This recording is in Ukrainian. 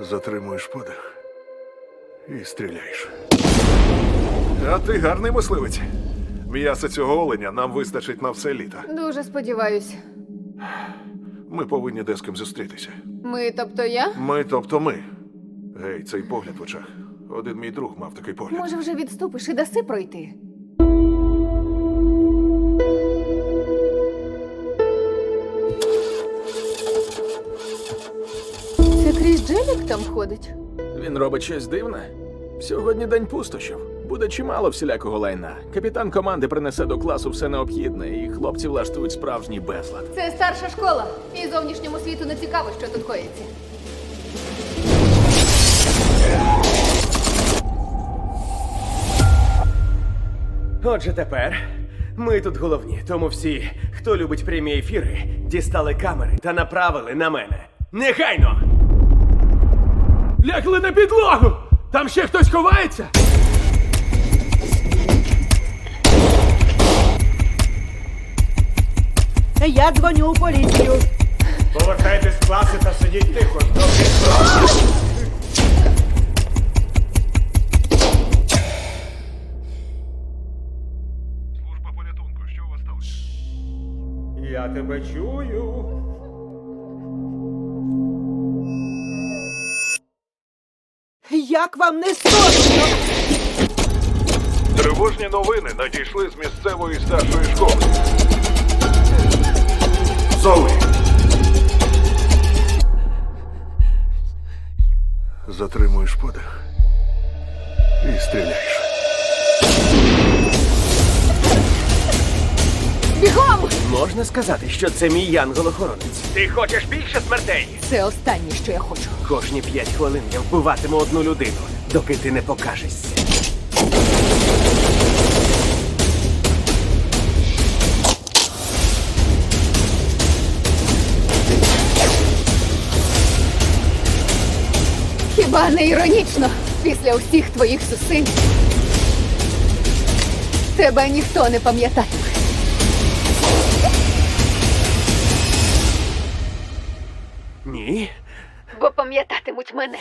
Затримуєш подих і стріляєш. А ти гарний мисливець. М'яса цього оленя нам вистачить на все літо. Дуже сподіваюсь. Ми повинні де з ким зустрітися. Ми, тобто я? Ми, тобто ми. Гей, цей погляд в очах. Один мій друг мав такий погляд. Може, вже відступиш і даси пройти? Це Кріс Джелік там ходить? Він робить щось дивне. Сьогодні день пустощів. Буде чимало всілякого лайна. Капітан команди принесе до класу все необхідне, і хлопці влаштують справжній безлад. Це старша школа, і зовнішньому світу не цікаво, що тут коїться. Отже, тепер ми тут головні, тому всі, хто любить прямі ефіри, дістали камери та направили на мене. Негайно! Лягли на підлогу! Там ще хтось ховається? Я дзвоню у поліцію. Повертайтесь в класи та сидіть тихо. Служба порятунку, що у вас сталося? Я тебе чую. Як вам не соромно? Тривожні новини надійшли з місцевої старшої школи. Золи. Затримуєш подих і стріляєш. Бігом! Можна сказати, що це мій янгол-охоронець. Ти хочеш більше смертей? Це останнє, що я хочу. Кожні п'ять хвилин я вбиватиму одну людину, доки ти не покажешся. Хіба не іронічно після усіх твоїх зусиль? Тебе ніхто не пам'ятатиме. Ні. Бо пам'ятатимуть мене.